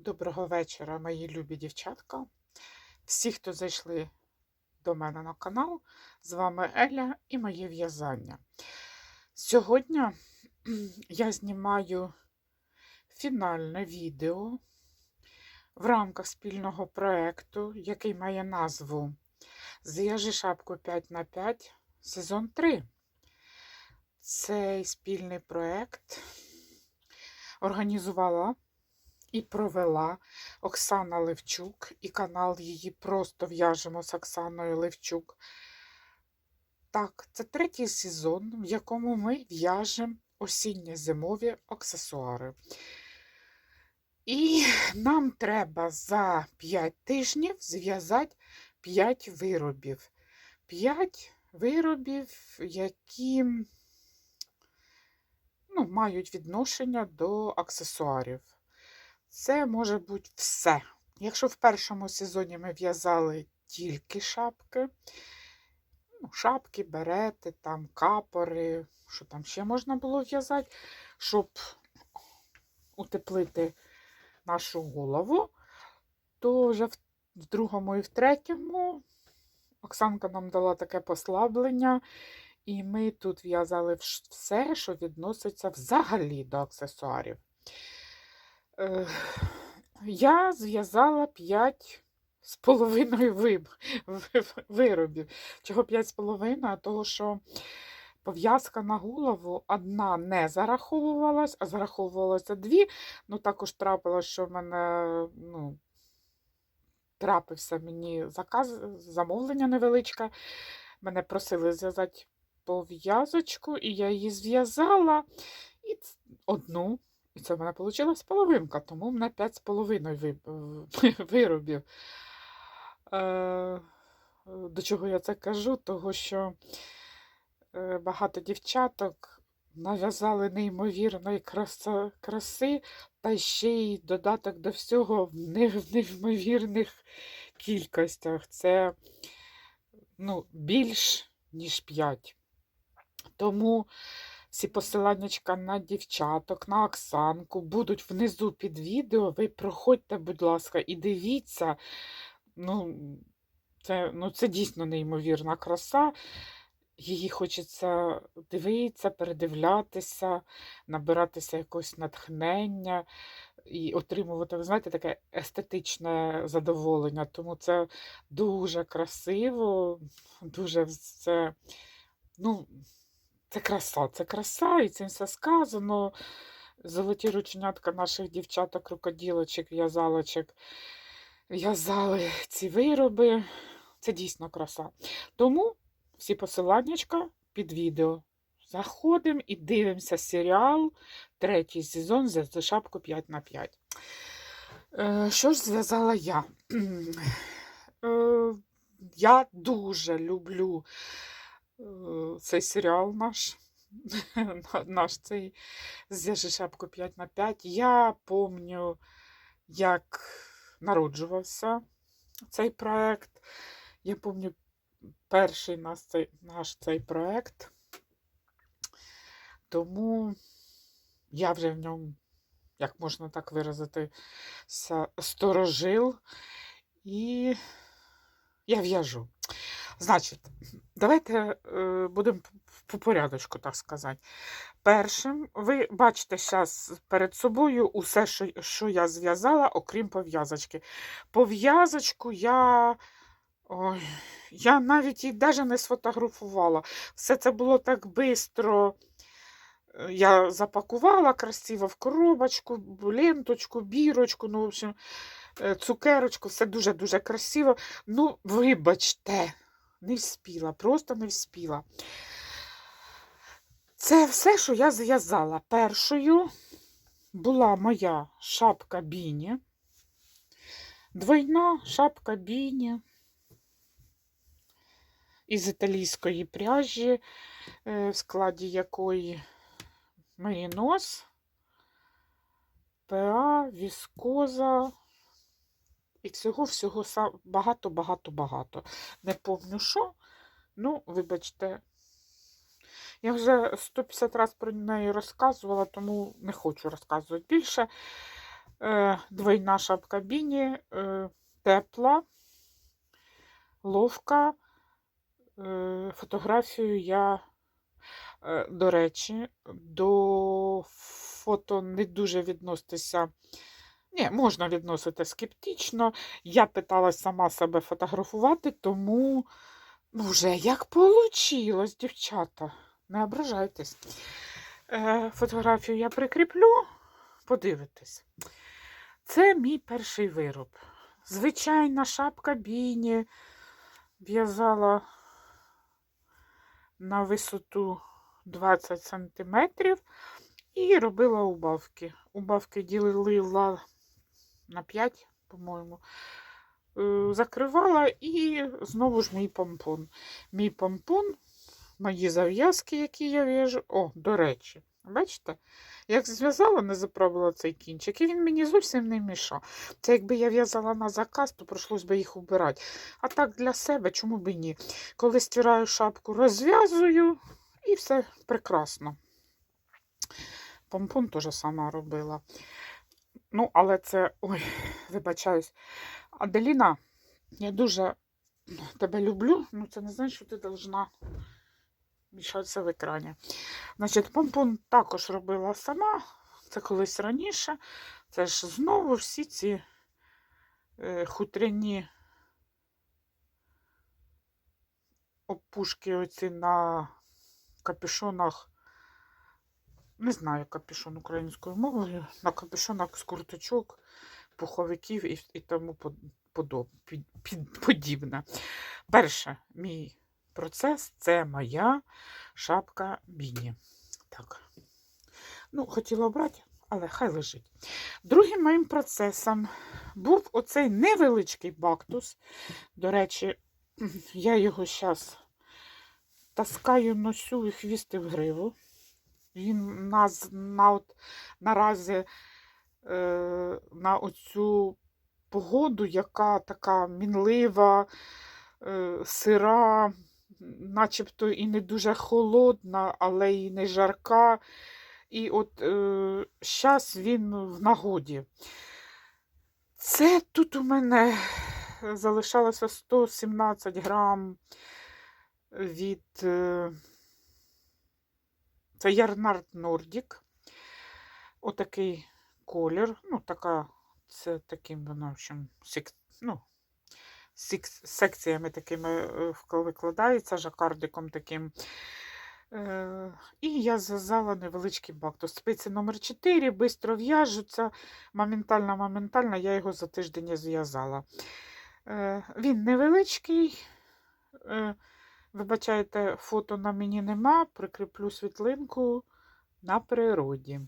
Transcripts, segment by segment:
Доброго вечора, мої любі дівчатка. Всі, хто зайшли до мене на канал, з вами Еля і моє в'язання. Сьогодні я знімаю фінальне відео в рамках спільного проєкту, який має назву Зв'яжи шапку 5х5 сезон 3. Цей спільний проєкт організувала і провела Оксана Левчук і канал її просто в'яжемо з Оксаною Левчук. Так, це третій сезон, в якому ми в'яжемо осінньо-зимові аксесуари. І нам треба за 5 тижнів зв'язати 5 виробів. 5 виробів, які ну, мають відношення до аксесуарів. Це може бути все. Якщо в першому сезоні ми в'язали тільки шапки, ну, шапки, берети, там, капори, що там ще можна було в'язати, щоб утеплити нашу голову, то вже в другому і в третьому Оксанка нам дала таке послаблення, і ми тут в'язали все, що відноситься взагалі до аксесуарів. Е, Я зв'язала 5 з половиною виробів. Чого 5 з половиною? Того, що пов'язка на голову одна не зараховувалась, а зараховувалося дві. Ну, також трапилось, що в мене ну, трапився мені заказ, замовлення невеличке. Мене просили зв'язати пов'язочку, і я її зв'язала і одну. Це в мене вийшла половинка, тому в мене 5,5 виробів. Е, До чого я це кажу? Того, що е, багато дівчаток нав'язали неймовірної краси, та ще й додаток до всього в неймовірних кількостях. Це ну, більш ніж 5. Тому всі посиланнячка на дівчаток, на Оксанку будуть внизу під відео. Ви проходьте, будь ласка, і дивіться. Ну, це, ну, це дійсно неймовірна краса. Її хочеться дивитися, передивлятися, набиратися якогось натхнення і отримувати, ви знаєте, таке естетичне задоволення. Тому це дуже красиво, дуже це, ну, це краса, це краса, і цим все сказано. Золоті рученятка наших дівчаток, рукоділочок, в'язалочок в'язали ці вироби. Це дійсно краса. Тому всі посиланнячка під відео. Заходимо і дивимося серіал, третій сезон за шапку 5 на 5. Е, що ж зв'язала я? Е, я дуже люблю цей серіал наш. Наш цей «Зв'яжи шапку 5 на 5. Я пам'ятаю, як народжувався цей проект. Я пам'ятаю перший наш цей, наш цей проект. Тому я вже в ньому, як можна так виразити, сторожил. І я в'яжу. Значить, давайте е, будемо по порядочку, так сказати. Першим, ви бачите зараз перед собою усе, що, що я зв'язала, окрім пов'язочки. Пов'язочку я. Ой, я навіть її навіть не сфотографувала. Все це було так швидко. Я запакувала красиво в коробочку, ленточку, бірочку, ну, в общем, е, цукерочку, все дуже-дуже красиво. Ну, вибачте, не вспіла, просто не вспіла. Це все, що я зв'язала. Першою була моя шапка Біні. Двойна шапка Біні із італійської пряжі, е, в складі якої мерінос, ПА, віскоза. І всього-всього багато-багато-багато. Не помню що. Ну, вибачте, я вже 150 разів про неї розказувала, тому не хочу розказувати більше. Е, двойна шапка біні, е, тепла, ловка. Е, фотографію я, до речі, до фото не дуже відноситися. Ні, можна відносити скептично. Я питалась сама себе фотографувати, тому ну, вже як вийшло, дівчата. Не ображайтесь. Е, фотографію я прикріплю, подивитесь. Це мій перший вироб. Звичайна шапка біні. В'язала на висоту 20 см і робила убавки. Убавки ділила на 5, по-моєму. Е, Закривала і знову ж мій помпон. Мій помпон, мої зав'язки, які я в'яжу. О, до речі, бачите? Як зв'язала, не заправила цей кінчик, і він мені зовсім не мішав. Це якби я в'язала на заказ, то прийшлось би їх убирати. А так для себе, чому б і ні? Коли стираю шапку, розв'язую і все прекрасно. Помпон теж сама робила. Ну, але це. Ой, вибачаюсь. Аделіна, я дуже тебе люблю, ну це не значить, що ти должна мішатися в екрані. Значить, помпон також робила сама. Це колись раніше. Це ж знову всі ці е, хутряні опушки оці на капюшонах. Не знаю капюшон українською мовою, на капюшонах з курточок, пуховиків і, і тому подоб, під, під, подібне. Перше, мій процес це моя шапка Біні. Так. Ну, хотіла обрати, але хай лежить. Другим моїм процесом був оцей невеличкий бактус. До речі, я його зараз таскаю, носю і хвісти в гриву. Він нас на от, наразі е, на оцю погоду, яка така мінлива, е, сира, начебто і не дуже холодна, але і не жарка. І от е, зараз він в нагоді. Це тут у мене залишалося 117 грам від. Е, це Ярнард Нордік. Отакий колір. Ну, така, це таким, воно, в общем, сек, ну, сек, секціями такими е, викладається, жакардиком таким. Е, і я зв'язала невеличкий бактус. Спиці номер 4 швидко в'яжуться. Моментально, моментально я його за тиждень зв'язала. Е, він невеличкий. Е, Вибачайте, фото на мені нема, прикріплю світлинку на природі.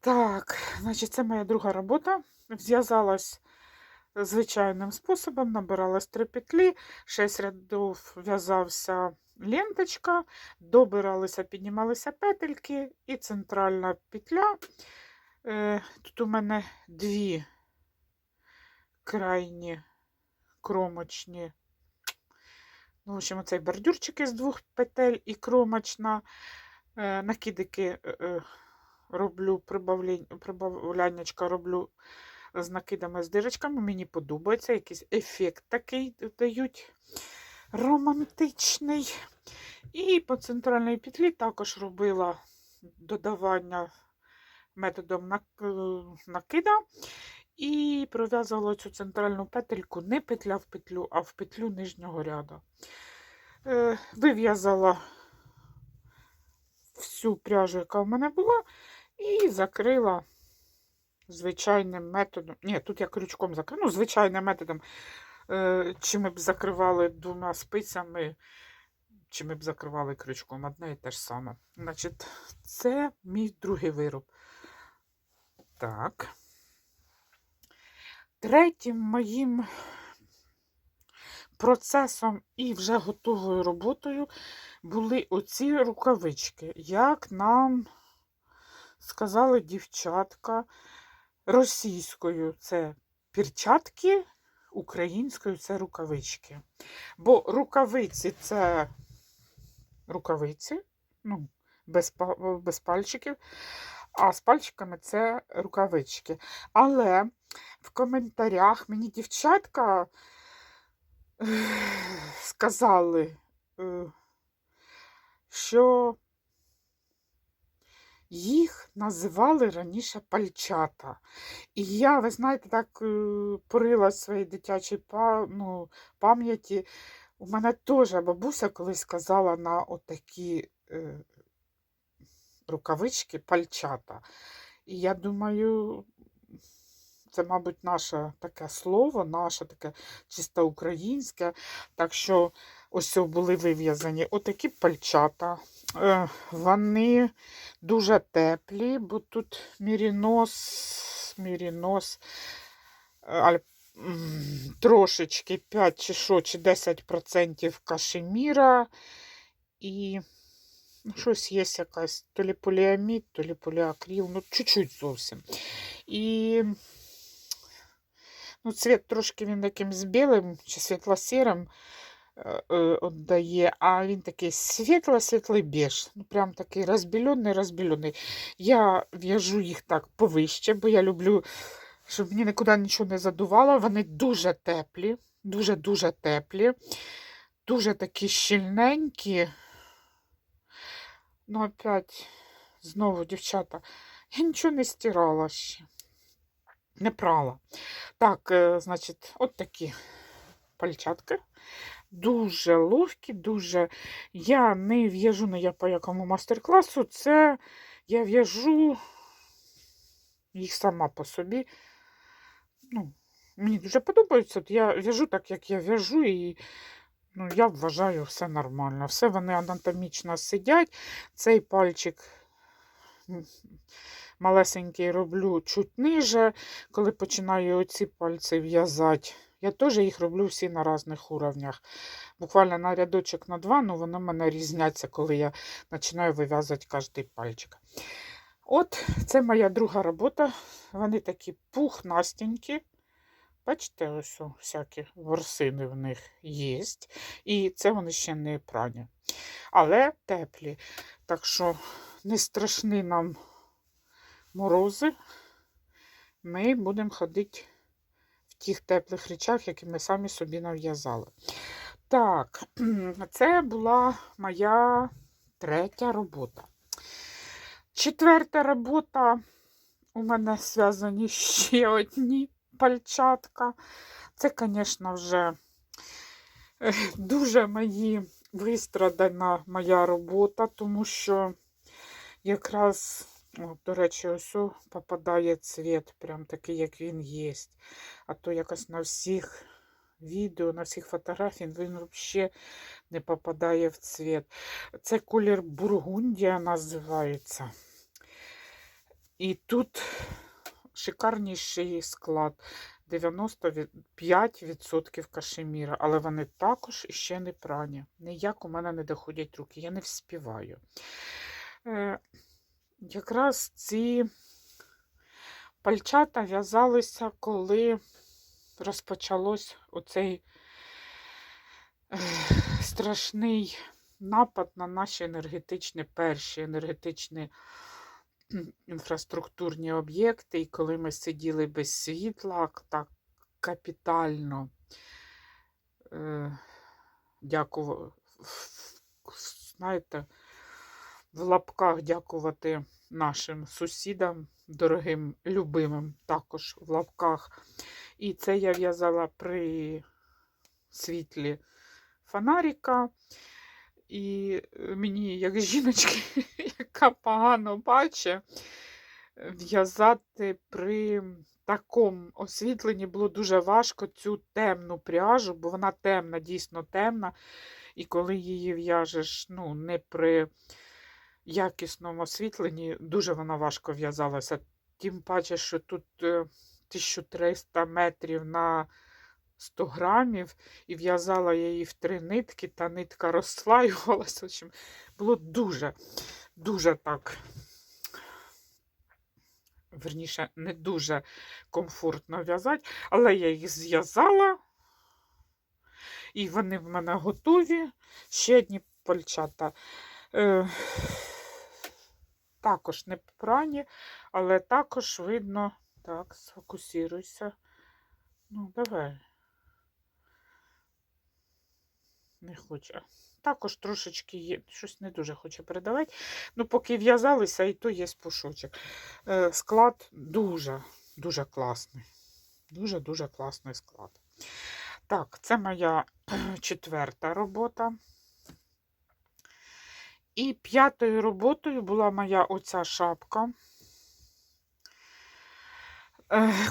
Так, значить, це моя друга робота. Зв'язалась звичайним способом, набиралась три петлі, 6 рядів в'язався ленточка, добиралися, піднімалися петельки і центральна петля. Е, Тут у мене дві крайні кромочні Ну, в общем, оцей бордюрчик із двох петель і кромочна. Е, накидики е, е, роблю, прибавляннячка роблю з накидами, з дирочками. Мені подобається, якийсь ефект такий дають романтичний. І по центральній петлі також робила додавання методом накида. І пров'язувала цю центральну петельку не петля в петлю, а в петлю нижнього ряду. Е, вив'язала всю пряжу, яка в мене була, і закрила звичайним методом. Ні, тут я крючком закрила, ну, звичайним методом, е, чи ми б закривали двома спицями, чи ми б закривали крючком. Одне і те ж саме. Значить, це мій другий вироб. Так. Третім моїм процесом і вже готовою роботою були оці рукавички. Як нам сказали дівчатка російською це перчатки, українською це рукавички. Бо рукавиці це рукавиці, ну, без, без пальчиків. а з пальчиками це рукавички. Але в коментарях мені дівчатка сказали, е, що їх називали раніше пальчата. І я, ви знаєте, так е, порила своїй дитячій ну, пам'яті. У мене теж бабуся колись казала на отакі е, рукавички пальчата. І я думаю, це, мабуть, наше таке слово, наше таке чисто українське. Так що ось були вив'язані отакі пальчата. Е, Вони дуже теплі, бо тут мірінос, мірінос, е, трошечки 5 чи що, чи 10% кашеміра. І ну, щось є якась то лі поліамід, то лі ну чуть-чуть зовсім. І ну, цвіт трошки він якимсь білим чи світло-сірим е, е, віддає, а він такий світло-світлий біж. Ну, прям такий розбілений, розбілений. Я в'яжу їх так повище, бо я люблю, щоб мені нікуди нічого не задувало. Вони дуже теплі, дуже-дуже теплі, дуже такі щільненькі. Ну, опять, знову, дівчата, я нічого не стирала ще. Не прала. Так, е, значить, от такі пальчатки. Дуже ловкі, дуже. Я не в'яжу не я по якому мастер-класу. Це я в'яжу їх сама по собі. Ну, мені дуже подобається. Я в'яжу так, як я в'яжу, і ну, я вважаю все нормально. Все вони анатомічно сидять. Цей пальчик малесенький роблю чуть ниже. Коли починаю оці пальці в'язати, я теж їх роблю всі на різних уровнях. Буквально на рядочок на два, ну вони в мене різняться, коли я починаю вив'язувати кожний пальчик. От, це моя друга робота. Вони такі пухнастенькі. Бачите, ось всякі ворсини в них є. І це вони ще не прані. Але теплі. Так що не страшні нам морози. Ми будемо ходити в тих теплих речах, які ми самі собі нав'язали. Так, це була моя третя робота. Четверта робота у мене зв'язані ще одні пальчатка. Це, звісно, вже е, дуже мої вистрадана моя робота, тому що якраз, до речі, ось попадає цвіт, прям такий, як він є. А то якось на всіх відео, на всіх фотографіях він взагалі не попадає в цвіт. Це колір Бургундія називається. І тут шикарніший склад. 95% кашеміра, але вони також іще не прані. Ніяк у мене не доходять руки, я не вспіваю. Якраз ці пальчата в'язалися, коли розпочалось оцей страшний напад на наші енергетичні перші енергетичні інфраструктурні об'єкти, і коли ми сиділи без світла, так капітально е, дякую, знаєте, в лапках дякувати нашим сусідам, дорогим, любимим, також в лапках. І це я в'язала при світлі фонарика. І е, мені, як жіночки, яка погано бачить, в'язати при такому освітленні було дуже важко цю темну пряжу, бо вона темна, дійсно темна. І коли її в'яжеш ну, не при якісному освітленні, дуже вона важко в'язалася. Тим паче, що тут е, 1300 метрів на 100 грамів, і в'язала я її в три нитки, та нитка розслаювалася. Общем, було дуже, дуже так. Верніше, не дуже комфортно в'язати, але я їх зв'язала, і вони в мене готові. Ще одні пальчата. Е, також не прані, але також видно. Так, сфокусируйся. Ну, давай. Не хоче. Також трошечки є, щось не дуже хоче передавати. Ну, поки в'язалися, і то є пушочок. Е, Склад дуже, дуже класний. Дуже-дуже класний склад. Так, це моя четверта робота. І п'ятою роботою була моя оця шапка.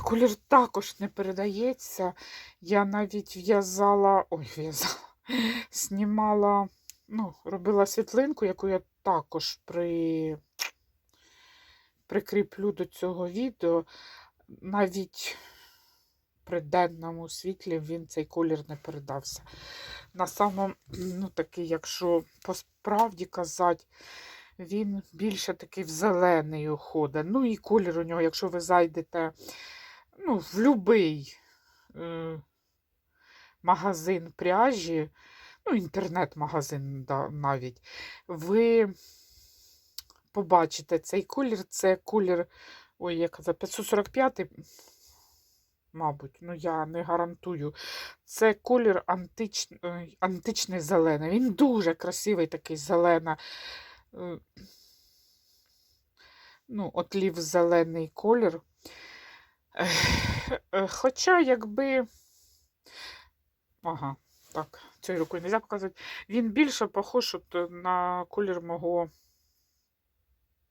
Колір також не передається. Я навіть в'язала, ой, в'язала, знімала, ну, робила світлинку, яку я також при... прикріплю до цього відео. Навіть при денному світлі він цей колір не передався. На самому, ну, такий, якщо по справді казати, він більше такий в зелений уходить. Ну і колір у нього, якщо ви зайдете ну, в будь-який е, магазин пряжі, ну, інтернет-магазин да, навіть, ви побачите цей колір. Це колір, ой, я казав, 545, мабуть, ну я не гарантую. Це колір антич, е, античний зелений. Він дуже красивий такий зелена. е, Ну, отлів зелений колір. Е, Хоча, якби. Ага, так, цією рукою не можна показувати. Він більше похож от на колір мого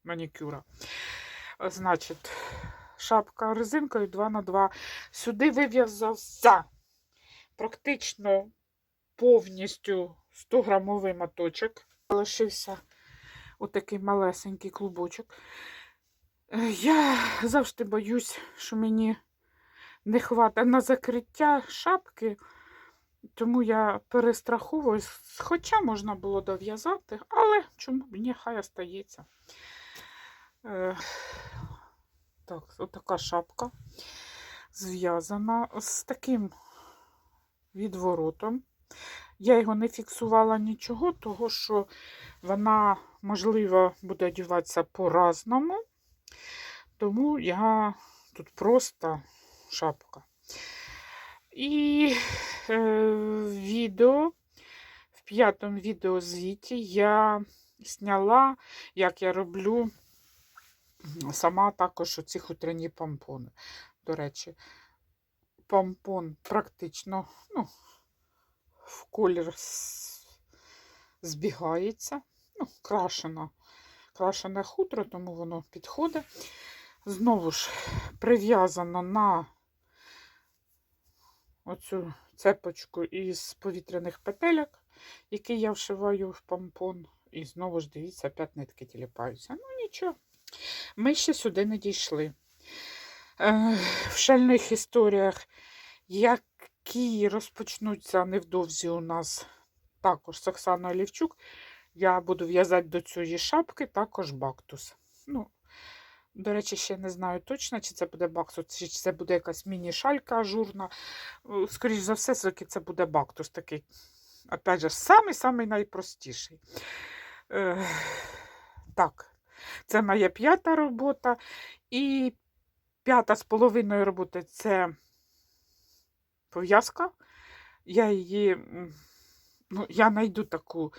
манікюра. Значить, шапка резинкою 2 на 2 Сюди вив'язався практично повністю 100-грамовий моточок. Залишився отакий малесенький клубочок. Е, Я завжди боюсь, що мені не хватить на закриття шапки, тому я перестраховуюсь, хоча можна було дов'язати, але чому б ні, хай остається. Так, отака шапка зв'язана з таким відворотом. Я його не фіксувала нічого, того що вона, можливо, буде одягатися по-разному. Тому я тут просто шапка. І е, відео, в п'ятому відео звіті я зняла, як я роблю сама також оці хутряні помпони. До речі, помпон практично ну, в колір збігається. Ну, крашено, крашене хутро, тому воно підходить. Знову ж прив'язано на оцю цепочку із повітряних петельок, які я вшиваю в помпон. І знову ж дивіться, опять нитки тіліпаються. Ну нічого, ми ще сюди не дійшли. Е, в шальних історіях, які розпочнуться невдовзі у нас також з Оксаною Лівчук, я буду в'язати до цієї шапки також бактус. Ну, до речі, ще не знаю точно, чи це буде бактус, чи це буде якась міні-шалька ажурна. Е, Скоріше за все, все-таки це буде бактус такий. Опять же, самий-самий найпростіший. Е, так, це моя п'ята робота. І п'ята з половиною роботи це пов'язка. Я її, ну, я знайду таку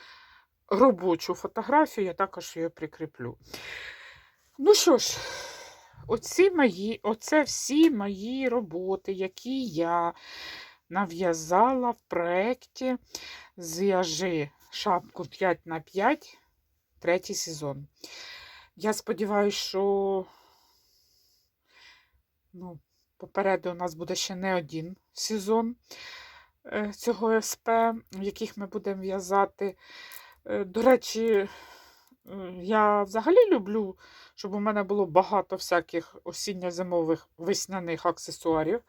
робочу фотографію, я також її прикріплю. Ну що ж, оці мої, оце всі мої роботи, які я нав'язала в проєкті Зв'яжи шапку 5 на 5 третій сезон. Я сподіваюся, що ну, попереду у нас буде ще не один сезон е, цього СП, в яких ми будемо в'язати. Е, До речі, е, я взагалі люблю, щоб у мене було багато всяких осінньо-зимових весняних аксесуарів.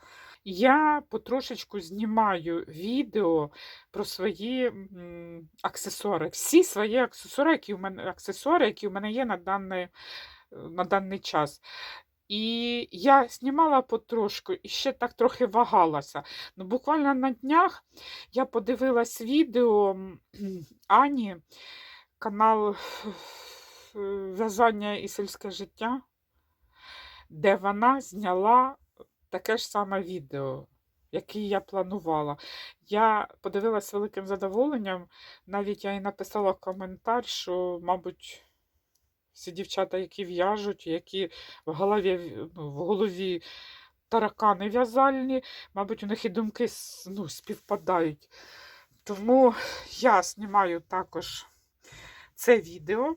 Я потрошечку знімаю відео про свої м, аксесуари. Всі свої аксесуари, які у мене, аксесуари, які у мене є на даний, на даний час. І я знімала потрошку і ще так трохи вагалася. Ну, буквально на днях я подивилась відео Ані, канал е, в'язання і сільське життя, де вона зняла таке ж саме відео, яке я планувала. Я подивилась великим задоволенням. Навіть я і написала коментар, що, мабуть, всі дівчата, які в'яжуть, які в голові, ну, в голові таракани в'язальні, мабуть, у них і думки ну, співпадають. Тому я знімаю також це відео.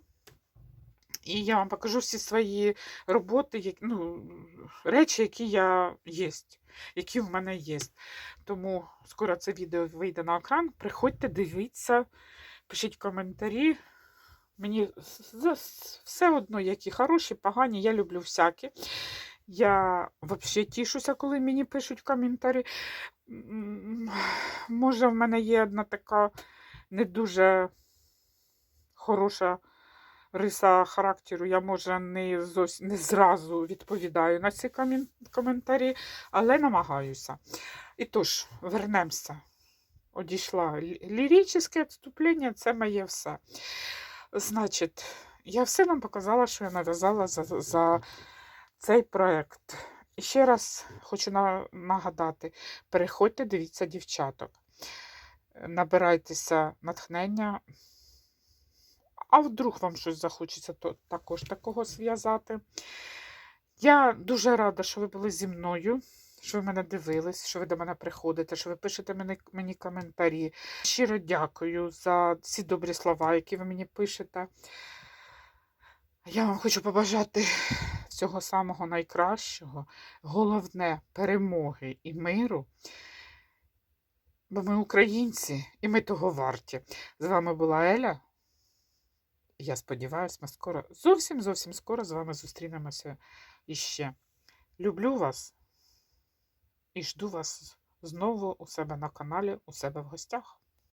І я вам покажу всі свої роботи, ну, речі, які я є, які в мене є. Тому скоро це відео вийде на екран. Приходьте, дивіться, пишіть коментарі. Мені все одно, які хороші, погані, я люблю всякі. Я взагалі тішуся, коли мені пишуть коментарі. Може, в мене є одна така не дуже хороша риса характеру. Я, може, не, зось, не зразу відповідаю на ці коментарі, але намагаюся. І тож, вернемося. Одійшла лі- ліричне відступлення, це моє все. Значить, я все вам показала, що я нав'язала за, за цей проект. І ще раз хочу на, нагадати: переходьте, дивіться дівчаток, набирайтеся натхнення. А вдруг вам щось захочеться, то також такого зв'язати. Я дуже рада, що ви були зі мною, що ви мене дивились, що ви до мене приходите, що ви пишете мені, мені коментарі. Щиро дякую за всі добрі слова, які ви мені пишете. Я вам хочу побажати всього самого найкращого, головне перемоги і миру. Бо ми українці, і ми того варті. З вами була Еля. Я сподіваюся, ми скоро, зовсім зовсім скоро з вами зустрінемося іще. Люблю вас і жду вас знову у себе на каналі, у себе в гостях.